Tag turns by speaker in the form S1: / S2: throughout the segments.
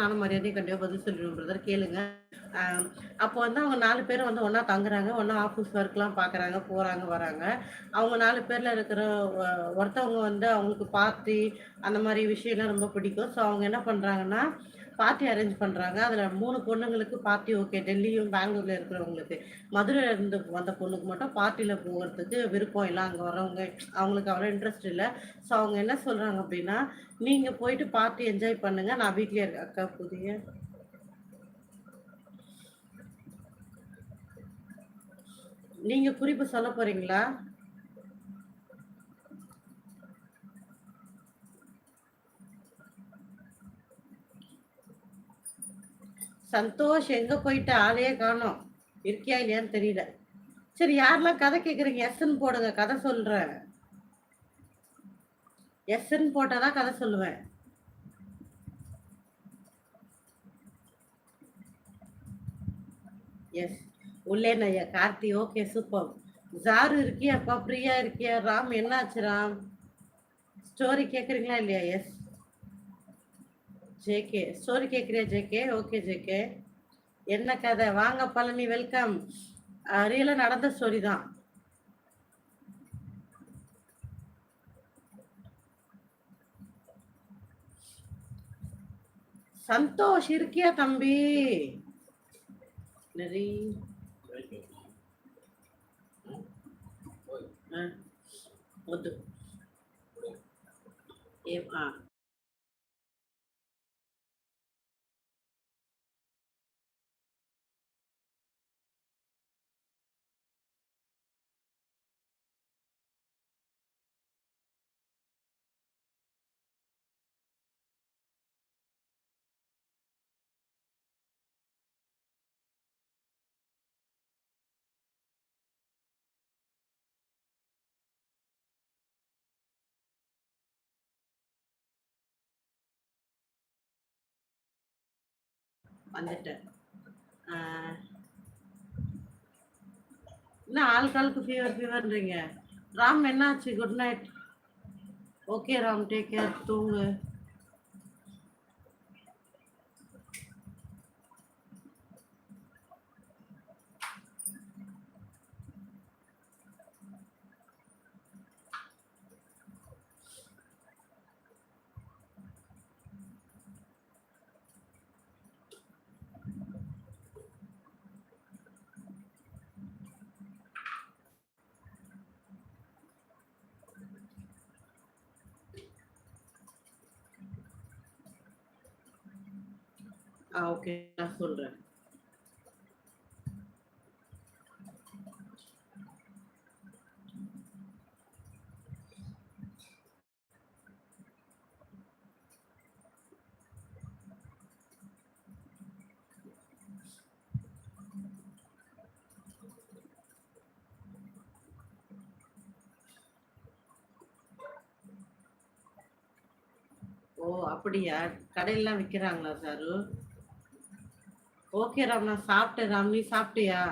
S1: நானும் மரியாதையும் கண்டிப்பாக பதில் சொல்லிடுவோம் பிரதர் கேளுங்க. அப்போ வந்து அவங்க நாலு பேரும் வந்து ஒன்றா தங்குறாங்க ஒன்றா ஆஃபீஸ் ஒர்க்லாம் பார்க்குறாங்க போகிறாங்க வராங்க. அவங்க நாலு பேரில் இருக்கிற ஒருத்தவங்க வந்து அவங்களுக்கு பார்ட்டி அந்த மாதிரி விஷயம்லாம் ரொம்ப பிடிக்கும். ஸோ அவங்க என்ன பண்ணுறாங்கன்னா பார்ட்டி அரேஞ்ச் பண்ணுறாங்க அதில் மூணு பொண்ணுங்களுக்கு பார்ட்டி ஓகே டெல்லியும் பெங்களூரில் இருக்கிறவங்களுக்கு. மதுரையில் இருந்து வந்த பொண்ணுக்கு மட்டும் பார்ட்டியில் போகிறதுக்கு விருப்பம் இல்லை. அங்கே வரவங்க அவங்களுக்கு அவ்வளோ இன்ட்ரெஸ்ட் இல்லை. ஸோ அவங்க என்ன சொல்கிறாங்க அப்படின்னா நீங்கள் போயிட்டு பார்ட்டி என்ஜாய் பண்ணுங்கள் நான் வீட்டிலே இருக்க அக்கா புதிய. நீங்கள் குறிப்பு சொல்ல போகிறீங்களா சந்தோஷ் எங்கே போயிட்டு ஆளையே காணோம். இருக்கியா இல்லையான்னு தெரியல. சரி யாரெல்லாம் கதை கேட்குறீங்க எஸ்ன்னு போடுங்க கதை சொல்கிறேன் எஸ்ன்னு போட்டால் தான் கதை சொல்லுவேன். எஸ் உள்ளே நையா கார்த்தி ஓகே சூப்பர் ஜாரு இருக்கியாப்பா பிரியா இருக்கியா? ராம் என்னாச்சு ராம்? ஸ்டோரி கேட்குறீங்களா இல்லையா? எஸ் ஜேகே ஸ்டோரி கேட்குறியா ஜேகே ஓகே ஜேகே. என்ன கதை? வாங்க பழனி வெல்கம் ரியலாக நடந்த ஸ்டோரி தான். சந்தோஷ் இருக்கியா தம்பி? நரி ஆ. வந்துட்டார் என்ன ஆள்காலுக்கு ஃபீவர் ஃபீவர்ன்றீங்க ராம் என்னாச்சு? Good night okay Ram take care தூங்கு. ஓகே நான் சொல்றேன். ஓ அப்படியா? கடையெல்லாம் விற்கிறாங்களா சாரு? ஓகே ராம் நான் சாப்பிட்டேன் ராம் நீ சாப்பிட்டியா?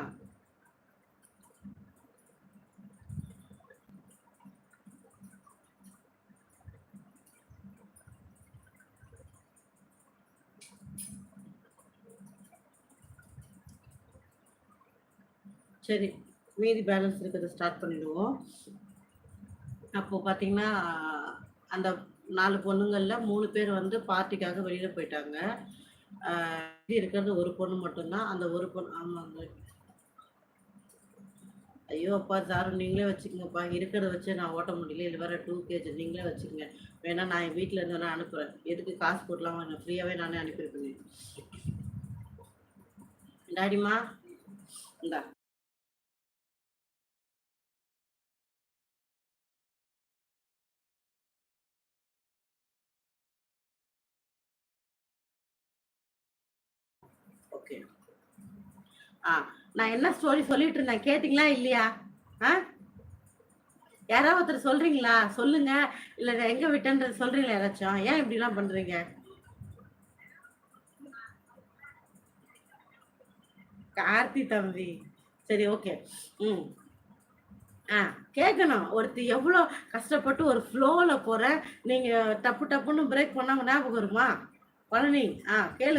S1: சரி மீதி பேலன்ஸ் இருக்கிறத ஸ்டார்ட் பண்ணிடுவோம். அப்போ பார்த்தீங்கன்னா அந்த நாலு பொண்ணுங்களில் மூணு பேர் வந்து பார்ட்டிக்காக வெளியில் போயிட்டாங்க. இருக்கிறது ஒரு பொண்ணு மட்டும்தான். அந்த ஒரு பொண்ணு ஆமாங்க ஐயோ அப்பா சாரு நீங்களே வச்சுக்கோங்கப்பா. இருக்கிறத வச்சு நான் ஓட்ட முடியல. இல்லை வேற டூ கேஜி நீங்களே வச்சுக்கோங்க. வேணா நான் என் வீட்டில் இருந்து வேணா அனுப்புகிறேன் எதுக்கு காசு போடலாம் நான் ஃப்ரீயாகவே நானே அனுப்பியிருப்பேன். டாடிமா இந்தா. ஆ நான் என்ன ஸ்டோரி சொல்லிட்டு இருந்தேன்? கேட்டிங்களா இல்லையா? ஆ? யாராவது ஒருத்தர் சொல்றீங்களா? சொல்லுங்க. இல்ல எங்க விட்டேன்றது சொல்றீங்களா யாராச்சும்? ஏன் இப்படிலாம் பண்றீங்க? கார்த்தி தம்பி. சரி ஓகே ம். ஆ கேட்கணும் ஒருத்தி எவ்வளோ கஷ்டப்பட்டு ஒரு ஃப்ளோவில் போகிற நீங்கள் டப்பு டப்புன்னு பிரேக் பண்ணாங்க ஞாபகம் வருமா? பழனி ஆ கேளு.